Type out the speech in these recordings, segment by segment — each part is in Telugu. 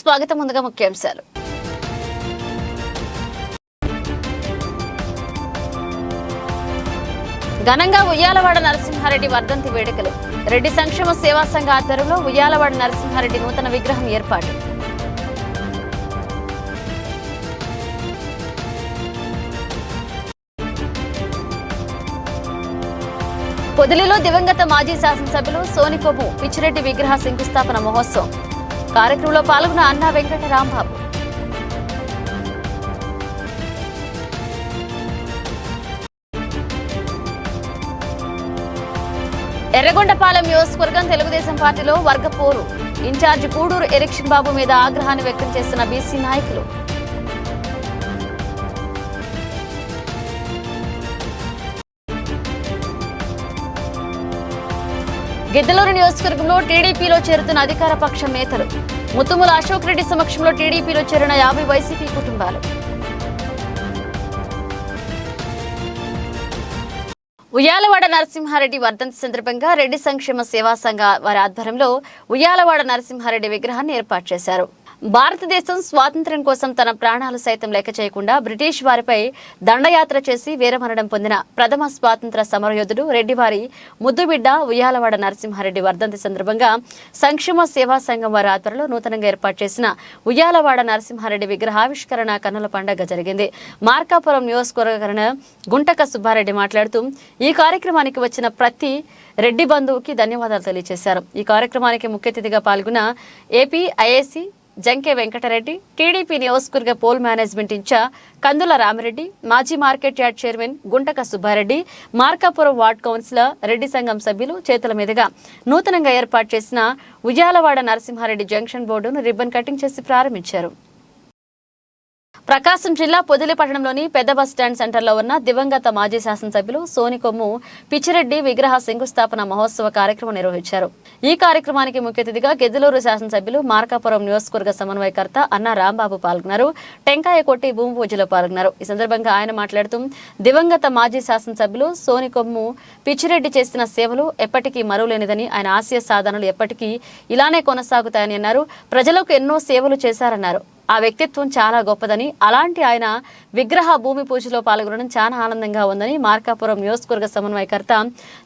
స్వాగతం ముందుగా ముఖ్యాంశాలు. ఘనంగా ఉయ్యాలవాడ నరసింహారెడ్డి వర్ధంతి వేడుకలు. రెడ్డి సంక్షేమ సేవా సంఘ ఆధ్వర్యంలో ఉయ్యాలవాడ నరసింహారెడ్డి నూతన విగ్రహం ఏర్పాటు. పొదిలిలో దివంగత మాజీ శాసనసభ్యులు సోనికొమ్ము పిచ్చిరెడ్డి విగ్రహ శంకుస్థాపన మహోత్సవం. కార్యక్రమంలో పాల్గొన్న అన్నా వెంకట రాంబాబు. ఎర్రగొండపాలెం నియోజకవర్గం తెలుగుదేశం పార్టీలో వర్గపోరు. ఇన్ఛార్జ్ గూడూరు ఎరిక్షన్ బాబు మీద ఆగ్రహాన్ని వ్యక్తం చేస్తున్న బీసీ నాయకులు. గిద్దలూరు నియోజకవర్గంలో టీడీపీలో చేరుతున్న అధికార పక్ష నేతలు. ముత్తుముల అశోక్ రెడ్డి సమక్షంలో టీడీపీలో చేరిన యాభై వైసీపీ కుటుంబాలు. ఉయ్యాలవాడ నరసింహారెడ్డి వర్ధంతి సందర్భంగా రెడ్డి సంక్షేమ సేవా సంఘ వారి ఆధ్వర్యంలో ఉయ్యాలవాడ నరసింహారెడ్డి విగ్రహాన్ని ఏర్పాటు చేశారు. భారతదేశం స్వాతంత్ర్యం కోసం తన ప్రాణాలు సైతం లెక్క చేయకుండా బ్రిటిష్ వారిపై దండయాత్ర చేసి వీరమరణం పొందిన ప్రథమ స్వాతంత్ర సమరయోధుడు రెడ్డివారి ముద్దుబిడ్డ ఉయ్యాలవాడ నరసింహారెడ్డి వర్ధంతి సందర్భంగా సంక్షేమ సేవా సంఘం వారి ఆధ్వర్యంలో నూతనంగా ఏర్పాటు చేసిన ఉయ్యాలవాడ నరసింహారెడ్డి విగ్రహావిష్కరణ కన్నుల పండగ జరిగింది. మార్కాపురం నియోజకవర్గ గుంటక సుబ్బారెడ్డి మాట్లాడుతూ ఈ కార్యక్రమానికి వచ్చిన ప్రతి రెడ్డి బంధువుకి ధన్యవాదాలు తెలియజేశారు. ఈ కార్యక్రమానికి ముఖ్య అతిథిగా పాల్గొన్న AP IAC Junke Venkatareddy TDP నియోజకవర్గ poll management incharge Kandula Ramireddy మాజీ market yard chairman Guntaka Subbareddy Markapuram ward councillor Reddy సంఘం సభ్యులు చేతుల మీదుగా నూతనంగా ఏర్పాటు చేసిన ఉయ్యాలవాడ నరసింహారెడ్డి జంక్షన్ బోర్డును రిబ్బన్ కటింగ్ చేసి ప్రారంభించారు. ప్రకాశం జిల్లా పొదిలిపట్టణంలోని పెద్ద బస్ స్టాండ్ సెంటర్లో ఉన్న దివంగత మాజీ శాసనసభ్యులు సోనికొమ్ము పిచ్చిరెడ్డి విగ్రహ శంకుస్థాపన మహోత్సవ కార్యక్రమం నిర్వహించారు. ఈ కార్యక్రమానికి ముఖ్య అతిథిగా గెద్దలూరు శాసనసభ్యులు మార్కాపురం నియోజకవర్గ సమన్వయకర్త అన్న రాంబాబు పాల్గొన్నారు. టెంకాయ కొట్టి భూమి పూజలో పాల్గొన్నారు. ఈ సందర్భంగా ఆయన మాట్లాడుతూ దివంగత మాజీ శాసనసభ్యులు సోనికొమ్ము పిచ్చిరెడ్డి చేసిన సేవలు ఎప్పటికీ మరువలేనిదని ఆయన ఆశయ సాధనలు ఎప్పటికీ ఇలానే కొనసాగుతాయని అన్నారు. ప్రజలకు ఎన్నో సేవలు చేశారన్నారు. ఆ వ్యక్తిత్వం చాలా గొప్పదని. అలాంటి ఆయన విగ్రహ భూమి పూజలో పాల్గొనడం చాలా ఆనందంగా ఉందని మార్కాపురం నియోజకవర్గ సమన్వయకర్త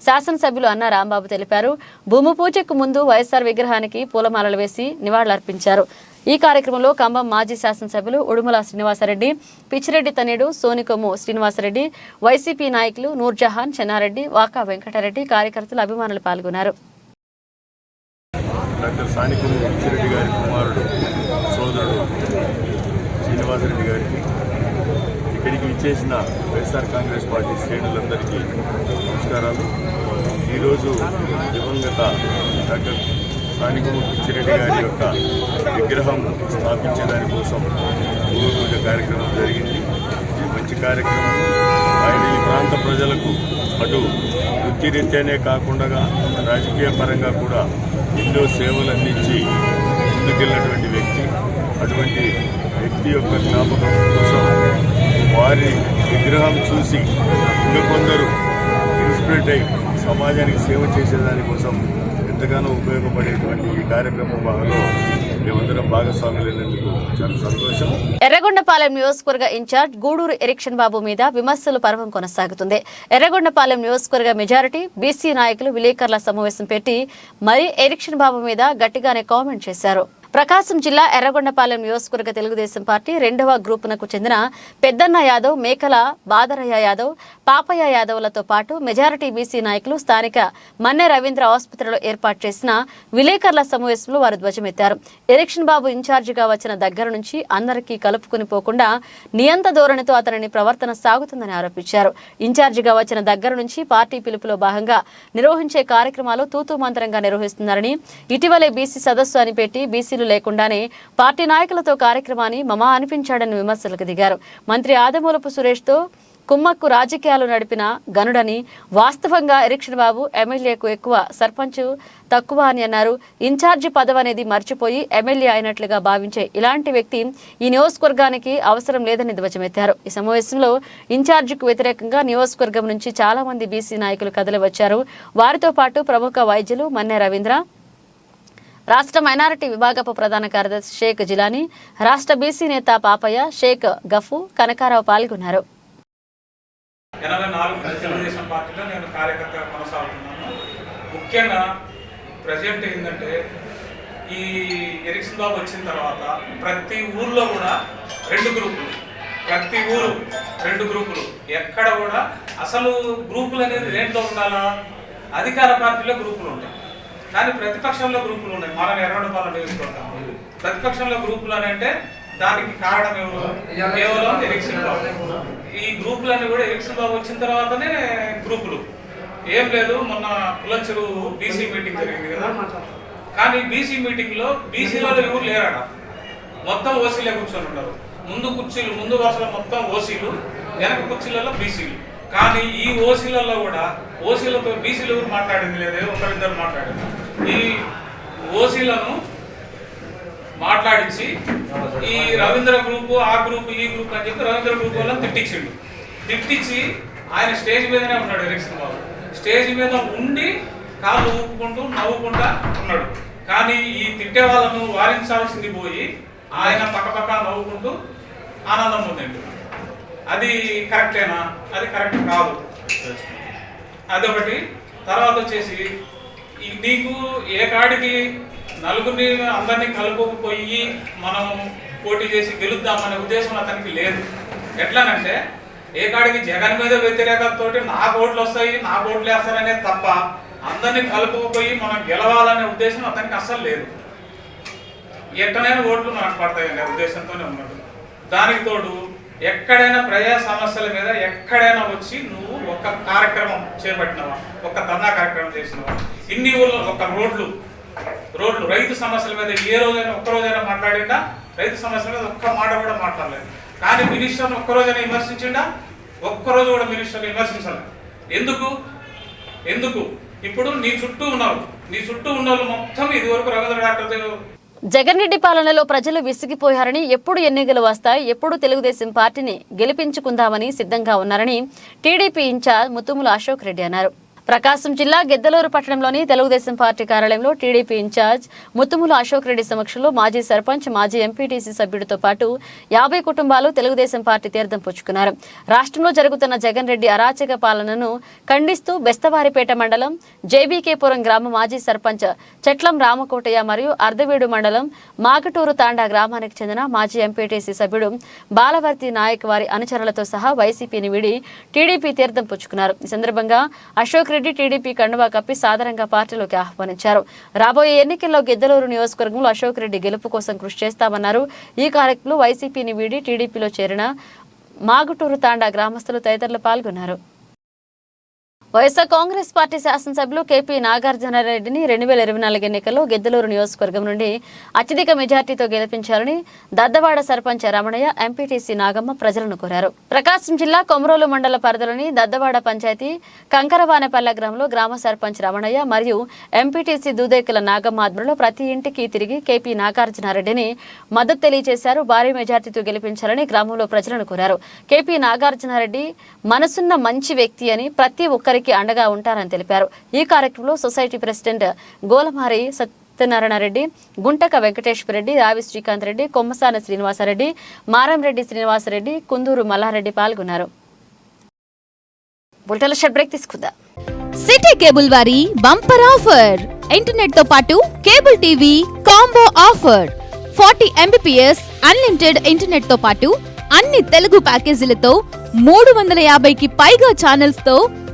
శాసనసభ్యులు అన్న రాంబాబు తెలిపారు. భూమి పూజకు ముందు వైఎస్ఆర్ విగ్రహానికి పూలమాలలు వేసి నివాళులర్పించారు. ఈ కార్యక్రమంలో కంబం మాజీ శాసనసభ్యులు ఉడుమల శ్రీనివాసరెడ్డి పిచ్చిరెడ్డి తనేడు సోనికొమ్ము శ్రీనివాసరెడ్డి వైసీపీ నాయకులు నూర్జహాన్ చెన్నారెడ్డి వాకా వెంకటరెడ్డి కార్యకర్తలు అభిమానులు పాల్గొన్నారు. డాక్టర్ సానికులు గారి కుమారుడు. శ్రీనివాసరెడ్డి గారికి ఇక్కడికి విచ్చేసిన వైఎస్ఆర్ కాంగ్రెస్ పార్టీ శ్రేణులందరికీ నమస్కారాలు. ఈరోజు దివంగత డాక్టర్ సానికులు పిచ్చిరెడ్డి గారి యొక్క విగ్రహం స్థాపించే దానికోసం భూమి పూజ కార్యక్రమం జరిగింది. ఇది మంచి కార్యక్రమం. ఆయన ఈ ప్రాంత ప్రజలకు అటు వృత్తిరీత్యానే కాకుండా రాజకీయ పరంగా కూడా ఎన్నో సేవలు అందించి ముందుకెళ్ళినటువంటి వ్యక్తి. అటువంటి వ్యక్తి యొక్క జ్ఞాపకం కోసం వారి విగ్రహం చూసి ఇంకా కొందరు ఇన్స్పిరేట్ అయి సమాజానికి సేవ చేసేదానికోసం ఎంతగానో ఉపయోగపడేటువంటి ఈ కార్యక్రమం భాగంలో ఎర్రగొండపాలెం నియోజకవర్గ ఇన్ఛార్జ్ గూడూరు ఎరిక్షన్ బాబు మీద విమర్శలు పర్వం కొనసాగుతుంది. ఎర్రగొండపాలెం నియోజకవర్గ మెజారిటీ బీసీ నాయకులు విలేకరుల సమావేశం పెట్టి మరీ ఎరిక్షన్ బాబు మీద గట్టిగానే కామెంట్ చేశారు. ప్రకాశం జిల్లా ఎర్రగొండపాలెం నియోజకవర్గ తెలుగుదేశం పార్టీ రెండవ గ్రూపునకు చెందిన పెద్దన్న యాదవ్ మేకల బాదరయ్య యాదవ్ పాపయ్య యాదవ్లతో పాటు మెజారిటీ బీసీ నాయకులు స్థానిక మన్నె రవీంద్ర ఆసుపత్రిలో ఏర్పాటు చేసిన విలేకరుల సమావేశంలో వారు ధ్వజమెత్తారు. ఎలక్షన్ బాబు ఇన్ఛార్జిగా వచ్చిన దగ్గర నుంచి అందరికీ కలుపుకుని పోకుండా నియంత ధోరణితో అతనిని ప్రవర్తన సాగుతుందని ఆరోపించారు. ఇన్ఛార్జిగా వచ్చిన దగ్గర నుంచి పార్టీ పిలుపులో భాగంగా నిర్వహించే కార్యక్రమాలు తూతూ మంత్రంగా నిర్వహిస్తున్నారని ఇటీవలే బీసీ సదస్సు అని పెట్టి బీసీలు లేకుండానే పార్టీ నాయకులతో కార్యక్రమాన్ని మమా అనిపించాడని విమర్శలకు దిగారు. మంత్రి ఆదమూలపు సురేష్తో కుమ్మక్కు రాజకీయాలు నడిపిన గనుడని వాస్తవంగా ఎరిక్షన్ బాబు ఎమ్మెల్యేకు ఎక్కువ సర్పంచ్ తక్కువ అని అన్నారు. ఇన్ఛార్జి పదవి అనేది మర్చిపోయి ఎమ్మెల్యే అయినట్లుగా భావించే ఇలాంటి వ్యక్తి ఈ నియోజకవర్గానికి అవసరం లేదని ధ్వజమెత్తారు. ఈ సమావేశంలో ఇన్ఛార్జికు వ్యతిరేకంగా నియోజకవర్గం నుంచి చాలా మంది బీసీ నాయకులు కదలి వచ్చారు వారితో పాటు ప్రముఖ వైద్యులు మన్నె రవీంద్ర రాష్ట్ర మైనారిటీ విభాగపు ప్రధాన కార్యదర్శి షేక్ జిలానీ రాష్ట్ర బీసీ నేత పాపయ్య షేక్ గఫు కనకారావు పాల్గొన్నారు. ఎనభై నాలుగు తెలుగుదేశం పార్టీలో నేను కార్యకర్తగా కొనసాగుతున్నాను. ముఖ్యంగా ప్రజెంట్ ఏంటంటే ఈ ఎరిక్సన్ బాబు వచ్చిన తర్వాత ప్రతి ఊర్లో కూడా రెండు గ్రూపులు ప్రతి ఊరు రెండు గ్రూపులు. ఎక్కడ కూడా అసలు గ్రూపులు అనేది దేంట్లో ఉండాలా? అధికార పార్టీలో గ్రూపులు ఉంటాయి. కానీ ప్రతిపక్షంలో గ్రూపులు ఉన్నాయి. మనం ఎర్రగొండపాలెం నియోజకవర్గం. ప్రతిపక్షంలో గ్రూపులు అని అంటే దానికి కారణం ఎవరు? కేవలం ఎలక్షన్ బాబు. ఈ గ్రూపులన్నీ కూడా ఎలక్షన్ బాబు వచ్చిన తర్వాతనే గ్రూపులు. ఏం లేదు మొన్న కులంచెరు బీసీ మీటింగ్ జరిగింది కదా. కానీ బీసీ మీటింగ్లో బీసీలలో ఎవరు లేరట. మొత్తం ఓసీలే కూర్చొని ఉన్నారు. ముందు కుర్చీలు ముందు వరుసలో మొత్తం ఓసీలు వెనక కుర్చీలలో బీసీలు కానీ ఈ ఓసీలలో కూడా ఓసీలతో బీసీలు ఎవరు మాట్లాడింది లేదు? ఒకరిద్దరు మాట్లాడింది ఈ ఓసీలను మాట్లాడించి ఈ రవీంద్ర గ్రూప్ ఆ గ్రూప్ ఈ గ్రూప్ అని చెప్పి రవీంద్ర గ్రూప్ వాళ్ళని తిట్టించిండు. తిట్టించి ఆయన స్టేజ్ మీదనే ఉన్నాడు ఎలక్షన్ బాబు. స్టేజ్ మీద ఉండి కాలు ఊపుకుంటూ నవ్వుకుంటా ఉన్నాడు. కానీ ఈ తిట్టే వాళ్ళను వారించాల్సింది పోయి ఆయన పక్కపక్క నవ్వుకుంటూ ఆనందం పొందిండు. అది కరెక్టేనా? అది కరెక్ట్ కాదు. అదొకటి. తర్వాత వచ్చేసి నీకు ఏ కాడికి నలుగురిని అందరినీ కలుపుకుపోయి మనం పోటీ చేసి గెలుద్దామనే ఉద్దేశం అతనికి లేదు. ఎట్లానంటే ఏ కాడికి జగన్ మీద వ్యతిరేకతతోటి నా ఓట్లు వస్తాయి నా ఓట్లు వేస్తారనే తప్ప అందరినీ కలుపుకుపోయి మనం గెలవాలనే ఉద్దేశం అతనికి అస్సలు లేదు. ఎట్టనైనా ఓట్లు నాకు పడతాయనే ఉద్దేశంతోనే ఉన్నాడు. దానికి తోడు ఎక్కడైనా ప్రజా సమస్యల మీద ఎక్కడైనా వచ్చి నువ్వు ఒక కార్యక్రమం చేపట్టినవా? ఒక ధర్నా కార్యక్రమం చేసినవా? ఇన్ని ఊళ్ళో ఒక రోడ్లు రోడ్లు రైతు సమస్యల మీద ఏ రోజైనా ఒక్క రోజైనా మాట్లాడిందా రైతు సమస్యల మీద ఒక్క మాట కూడా మాట్లాడలేదు. కానీ మినిస్టర్ని ఒక్క రోజైనా విమర్శించిండా? ఒక్కరోజు కూడా మినిస్టర్ని విమర్శించాలి. ఎందుకు? ఎందుకు? ఇప్పుడు నీ చుట్టూ ఉన్నారు నీ చుట్టూ ఉన్న వాళ్ళు మొత్తం ఇది వరకు రవీంద్ర డాక్టర్ జగన్ రెడ్డి పాలనలో ప్రజలు విసిగిపోయారని ఎప్పుడు ఎన్నికలు వస్తాయి ఎప్పుడు తెలుగుదేశం పార్టీని గెలిపించుకుందామని సిద్ధంగా ఉన్నారని టీడీపీ ఇన్ఛార్జ్ ముతుముల అశోక్ రెడ్డి అన్నారు. ప్రకాశం జిల్లా గెద్దలూరు పట్టణంలోని తెలుగుదేశం పార్టీ కార్యాలయంలో టీడీపీ ఇన్ఛార్జ్ ముత్తుముల అశోక్ రెడ్డి సమక్షంలో మాజీ సర్పంచ్ మాజీ ఎంపీటీసీ సభ్యుడితో పాటు యాభై కుటుంబాలు తెలుగుదేశం పార్టీ తీర్థం పుచ్చుకున్నారు. రాష్ట్రంలో జరుగుతున్న జగన్ రెడ్డి అరాచక పాలనను ఖండిస్తూ బెస్తవారిపేట మండలం జేబీకేపురం గ్రామ మాజీ సర్పంచ్ చెట్లం రామకోటయ్య మరియు అర్ధవీడు మండలం మాగటూరు తాండా గ్రామానికి చెందిన మాజీ ఎంపీటీసీ సభ్యుడు బాలవర్తి నాయక్ వారి అనుచరులతో సహా వైసీపీని విడి టీడీపీ తీర్థం పుచ్చుకున్నారు. ఈ సందర్భంగా అశోక్ రెడ్డి టీడీపీ కండువా కప్పి సాధారణంగా పార్టీలోకి ఆహ్వానించారు. రాబోయే ఎన్నికల్లో గిద్దలూరు నియోజకవర్గంలో అశోక్ రెడ్డి గెలుపు కోసం కృషి చేస్తామన్నారు. ఈ కార్యక్రమంలో వైసీపీని వీడి టీడీపీలో చేరిన మాగుటూరు తాండా గ్రామస్తులు తదితరులు పాల్గొన్నారు. వైఎస్ఆర్ కాంగ్రెస్ పార్టీ శాసనసభ్యులు కేపీ నాగార్జునరెడ్డిని రెండు వేల ఇరవై నాలుగు ఎన్నికల్లో గెద్దలూరు నియోజకవర్గం నుండి అత్యధిక మెజార్టీతో గెలిపించాలని దద్దవాడ సర్పంచ్ రమణయ్య ఎంపీటీసీ నాగమ్మ ప్రజలను కోరారు. ప్రకాశం జిల్లా కొమరోలు మండల పరిధిలోని దద్దవాడ పంచాయతీ కంకరవానపల్ల గ్రామంలో గ్రామ సర్పంచ్ రమణయ్య మరియు ఎంపీటీసీ దూదేకుల నాగమ్మ ఆధ్వర్యంలో ప్రతి ఇంటికి తిరిగి కేపీ నాగార్జునరెడ్డిని మద్దతు తెలియజేశారు. భారీ మెజార్టీతో గెలిపించాలని గ్రామంలో ప్రజలను కోరారు. కేపీ నాగార్జునరెడ్డి మనసున్న మంచి వ్యక్తి అని ప్రతి ఒక్కరికి అండగా ఉంటారని తెలిపారు. ఈ కార్యక్రమంలో సొసైటీ ప్రెసిడెంట్ గోలమారి సత్యనారాయణ రెడ్డి గుంటక వెంకటేశ్వర రెడ్డి రావి శ్రీకాంత్ రెడ్డి కొమ్మసాన శ్రీనివాసరెడ్డి మారంరెడ్డి శ్రీనివాసరెడ్డి కుందూరు మల్లారెడ్డి పాల్గొన్నారు. బుల్టల బ్రేక్ తీసుకుందాం. సిటీ కేబుల్ వారి బంపర్ ఆఫర్. ఇంటర్నెట్తో పాటు cable TV combo offer. Forty Mbps unlimited ఇంటర్నెట్తో పాటు అన్ని తెలుగు ప్యాకేజీలతో మూడు వందల యాభైకి పైగా ఛానల్స్తో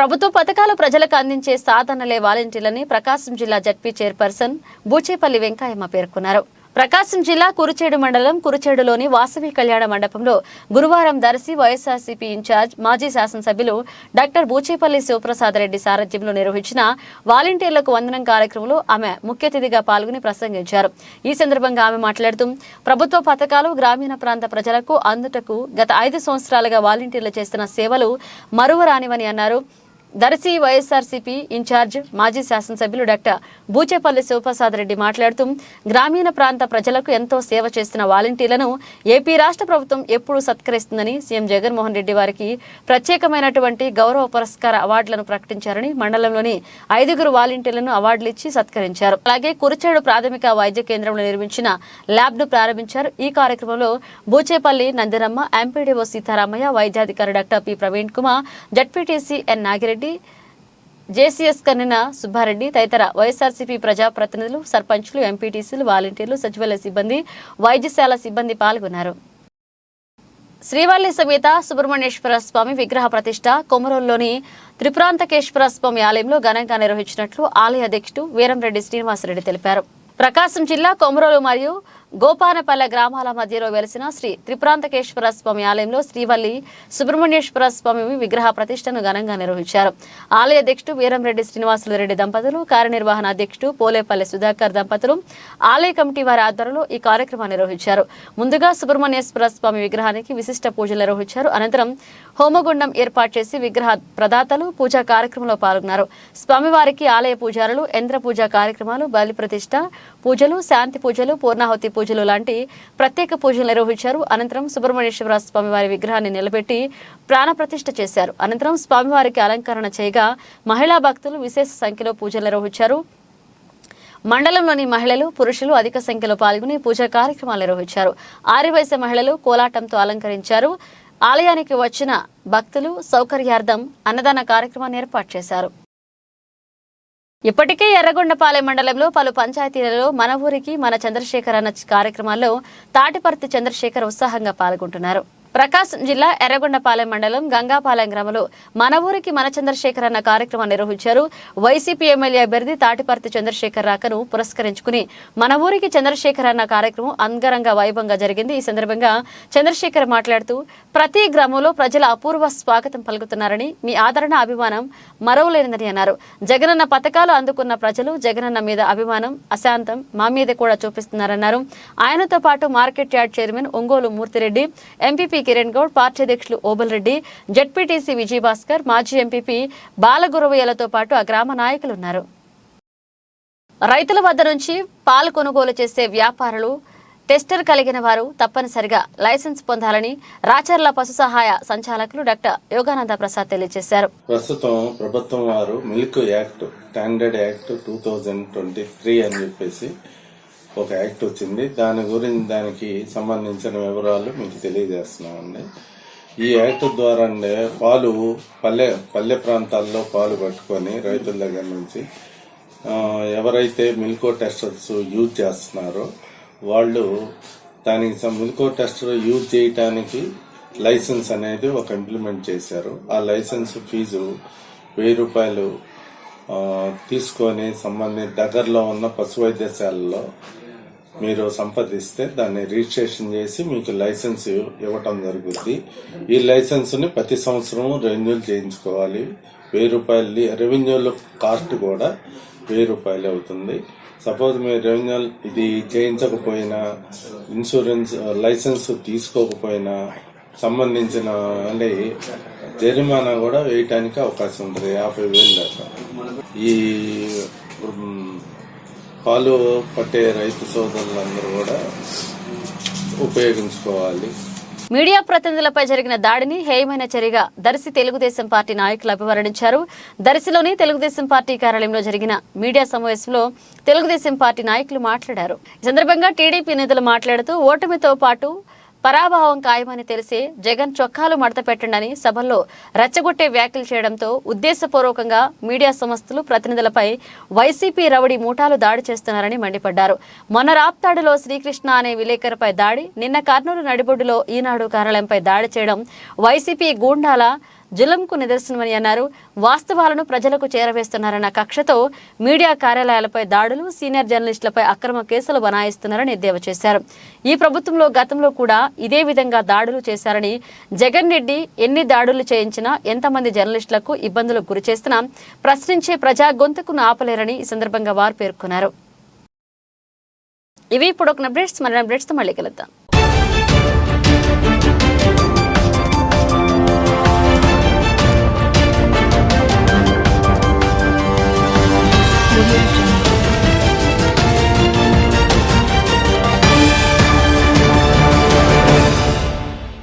ప్రభుత్వ పథకాలు ప్రజలకు అందించే సాధనలే వాలంటీర్లని ప్రకాశం జిల్లా జడ్పీ చైర్పర్సన్ బూచేపల్లి వెంకాయమ్మ పేర్కొన్నారు. ప్రకాశం జిల్లా కురుచేడు మండలం కురుచేడులోని వాసవి కళ్యాణ మండపంలో గురువారం దర్శి వైఎస్ఆర్సీపీ ఇన్ఛార్జ్ మాజీ శాసనసభ్యులు డాక్టర్ బూచేపల్లి శివప్రసాద్ రెడ్డి సారథ్యంలో నిర్వహించిన వాలంటీర్లకు వందనం కార్యక్రమంలో ఆమె ముఖ్య అతిథిగా పాల్గొని ప్రసంగించారు. ఈ సందర్భంగా ఆమె మాట్లాడుతూ ప్రభుత్వ పథకాలు గ్రామీణ ప్రాంత ప్రజలకు అందుటకు గత ఐదు సంవత్సరాలుగా వాలంటీర్లు చేస్తున్న సేవలు మరువరానివని అన్నారు. దర్శి వైఎస్ఆర్సీపీ ఇన్ఛార్జ్ మాజీ శాసనసభ్యులు డాక్టర్ బూచేపల్లి శివప్రసాద్ రెడ్డి మాట్లాడుతూ గ్రామీణ ప్రాంత ప్రజలకు ఎంతో సేవ చేస్తున్న వాలంటీర్లను ఏపీ రాష్ట్ర ప్రభుత్వం ఎప్పుడూ సత్కరిస్తుందని సీఎం జగన్మోహన్ రెడ్డి వారికి ప్రత్యేకమైనటువంటి గౌరవ పురస్కార అవార్డులను ప్రకటించారని మండలంలోని ఐదుగురు వాలంటీర్లను అవార్డులు ఇచ్చి సత్కరించారు. అలాగే కురిచేడు ప్రాథమిక వైద్య కేంద్రంలో నిర్మించిన ల్యాబ్ను ప్రారంభించారు. ఈ కార్యక్రమంలో బూచేపల్లి నందిరమ్మ ఎంపీడీఓ సీతారామయ్య వైద్యాధికారి doctor P Praveen Kumar ZPTC N Nagireddy JCS Kannena Subbareddy తదితర వైఎస్ఆర్సీపీ ప్రజాప్రతినిధులు సర్పంచులు ఎంపీటీసీలు వాలంటీర్లు సచివాలయ సిబ్బంది వైద్యశాల సిబ్బంది పాల్గొన్నారు. శ్రీవల్లి సమేత సుబ్రహ్మణ్యేశ్వర స్వామి విగ్రహ ప్రతిష్ట కొమరోల్లోని త్రిపురాంతకేశ్వర స్వామి ఆలయంలో ఘనంగా నిర్వహించినట్లు ఆలయ అధ్యక్షుడు వీరంరెడ్డి శ్రీనివాసరెడ్డి తెలిపారు. ప్రకాశం జిల్లా కొమరోలు మరియు గోపానపల్లె గ్రామాల మధ్యలో వెలిసిన శ్రీ త్రిపురాంతకేశ్వర స్వామి ఆలయంలో శ్రీవల్లి సుబ్రహ్మణ్యేశ్వర స్వామి విగ్రహ ప్రతిష్టను ఘనంగా నిర్వహించారు. ఆలయ అధ్యక్షుడు వీరంరెడ్డి శ్రీనివాసులరెడ్డి దంపతులు కార్యనిర్వహణ అధ్యక్షుడు పోలేపల్లి సుధాకర్ దంపతులు ఆలయ కమిటీ వారి ఆధ్వర్యంలో ఈ కార్యక్రమాన్ని నిర్వహించారు. ముందుగా సుబ్రహ్మణ్యేశ్వర స్వామి విగ్రహానికి విశిష్ట పూజలు నిర్వహించారు. అనంతరం హోమగుండం ఏర్పాటు చేసి విగ్రహ ప్రదాతలు పూజా కార్యక్రమంలో పాల్గొన్నారు. స్వామివారికి ఆలయ పూజారులు యంత్ర పూజా కార్యక్రమాలు బలి ప్రతిష్ట పూజలు శాంతి పూజలు పూర్ణాహుతి పూజలు లాంటి ప్రత్యేక పూజలు నిర్వహించారు. అనంతరం సుబ్రహ్మణ్యేశ్వర స్వామివారి విగ్రహాన్ని నిలబెట్టి ప్రాణప్రతిష్ఠ చేశారు. అనంతరం స్వామివారికి అలంకరణ చేయగా మహిళా భక్తులు విశేష సంఖ్యలో పూజలు నిర్వహించారు. మండలంలోని మహిళలు పురుషులు అధిక సంఖ్యలో పాల్గొని పూజా కార్యక్రమాలు నిర్వహించారు. ఆరివయస మహిళలు కోలాటంతో అలంకరించారు. ఆలయానికి వచ్చిన భక్తులు సౌకర్యార్థం అన్నదాన కార్యక్రమాన్ని ఏర్పాటు చేశారు. ఇప్పటికే ఎర్రగొండపాలెం మండలంలో పలు పంచాయతీలలో మన ఊరికి మన చంద్రశేఖర్ అన్న కార్యక్రమాల్లో తాటిపర్తి చంద్రశేఖర్ ఉత్సాహంగా పాల్గొంటున్నారు. ప్రకాశం జిల్లా ఎర్రగొండపాలెం మండలం గంగాపాలెం గ్రామంలో మన ఊరికి మన చంద్రశేఖర్ అన్న కార్యక్రమం నిర్వహించారు. వైసీపీ ఎమ్మెల్యే అభ్యర్థి తాటిపర్తి చంద్రశేఖర్ రాకను పురస్కరించుకుని మన ఊరికి చంద్రశేఖర్ అన్న కార్యక్రమం అంగరంగ వైభవంగా జరిగింది. ఈ సందర్భంగా చంద్రశేఖర్ మాట్లాడుతూ ప్రతి గ్రామంలో ప్రజల అపూర్వ స్వాగతం పలుకుతున్నారని మీ ఆదరణ అభిమానం మరవలేనిదని అన్నారు. జగనన్న పథకాలు అందుకున్న ప్రజలు జగనన్న మీద అభిమానం అశాంతం మా మీద కూడా చూపిస్తున్నారన్నారు. ఆయనతో పాటు market yard chairman Ongole Murthyreddy MPP Kiran Goud party అధ్యక్షులు ఓబల్ రెడ్డి జడ్పీటీసీ విజయభాస్కర్ మాజీ ఎంపీపీ బాలగురవయ్యలతో పాటు ఆ గ్రామ నాయకులు ఉన్నారు. రైతుల వద్ద నుంచి పాలు కొనుగోలు చేసే వ్యాపారులు టెస్టర్ కలిగిన వారు తప్పనిసరిగా లైసెన్స్ పొందాలని రాచర్ల పశు సహాయ సంచాలకులు డాక్టర్ యోగానంద ప్రసాద్ తెలియజేశారు. ప్రస్తుతం ప్రభుత్వం వారు milk act standard act two thousand twenty three అని చెప్పేసి ఒక యాక్ట్ వచ్చింది. దాని గురించి దానికి సంబంధించిన వివరాలు మీకు తెలియజేస్తున్నామండి. ఈ యాక్ట్ ద్వారా అంటే పాలు పల్లె పల్లె ప్రాంతాల్లో పాలు పట్టుకొని రైతుల దగ్గర నుంచి ఎవరైతే మిల్కో టెస్టర్స్ యూజ్ చేస్తున్నారో వాళ్ళు దానికి మిల్కో టెస్టర్ యూజ్ చేయటానికి లైసెన్స్ అనేది ఒక ఇంప్లిమెంట్ చేశారు. ఆ లైసెన్స్ ఫీజు వెయ్యి రూపాయలు తీసుకొని సంబంధిత దగ్గరలో ఉన్న పశు వైద్యశాలలో మీరు సంప్రదిస్తే దాన్ని రిజిస్ట్రేషన్ చేసి మీకు లైసెన్స్ ఇవ్వటం జరుగుద్ది. ఈ లైసెన్స్ని ప్రతి సంవత్సరం రెన్యూల్ చేయించుకోవాలి. వెయ్యి రూపాయలు రెవెన్యూలో కాస్ట్ కూడా వెయ్యి రూపాయలు అవుతుంది. సపోజ్ మీరు రెవెన్యూ ఇది చేయించకపోయినా ఇన్సూరెన్స్ లైసెన్స్ తీసుకోకపోయినా సంబంధించిన అంటే జరిమానా కూడా వేయటానికి అవకాశం ఉంటుంది. యాభై వేలు దాకా. ఈ పాలు పట్టే రైతు సోదరులందరూ కూడా ఉపయోగించుకోవాలి. మీడియా ప్రతినిధులపై జరిగిన దాడిని హేయమైన చర్యగా దర్శి తెలుగుదేశం పార్టీ నాయకులు అభివర్ణించారు. దర్శిలోని తెలుగుదేశం పార్టీ కార్యాలయంలో జరిగిన మీడియా సమావేశంలో తెలుగుదేశం పార్టీ నాయకులు మాట్లాడారు. ఈ సందర్భంగా టీడీపీ నేతలు మాట్లాడుతూ ఓటమితో పాటు పరాభావం ఖాయమని తెలిసే జగన్ చొక్కాలు మడత పెట్టండి సభల్లో రెచ్చగొట్టే వ్యాఖ్యలు చేయడంతో ఉద్దేశపూర్వకంగా మీడియా సంస్థలు ప్రతినిధులపై వైసీపీ రవడి మూటాలు దాడి చేస్తున్నారని మండిపడ్డారు. మొన్న రాప్తాడులో శ్రీకృష్ణ అనే విలేకరుపై దాడి నిన్న కర్నూలు నడిబొడ్డులో ఈనాడు కార్యాలయంపై దాడి చేయడం వైసీపీ గూండాల జులంకు నిదర్శనమని అన్నారు. వాస్తవాలను ప్రజలకు చేరవేస్తున్నారన్న కక్షతో మీడియా కార్యాలయాలపై దాడులు సీనియర్ జర్నలిస్టులపై అక్రమ కేసులు బనాయిస్తున్నారని ఎద్దేవా చేశారు. ఈ ప్రభుత్వంలో గతంలో కూడా ఇదే విధంగా దాడులు చేశారని జగన్ రెడ్డి ఎన్ని దాడులు చేయించినా ఎంతమంది జర్నలిస్టులకు ఇబ్బందులకు గురి చేస్తున్నా ప్రశ్నించే ప్రజా గొంతుకును ఆపలేరని ఈ సందర్భంగా వారు పేర్కొన్నారు. ఇవి ఇప్పుడు ఒక అప్డేట్స్ మన అప్డేట్స్తో మళ్ళీ కలుద్దాం.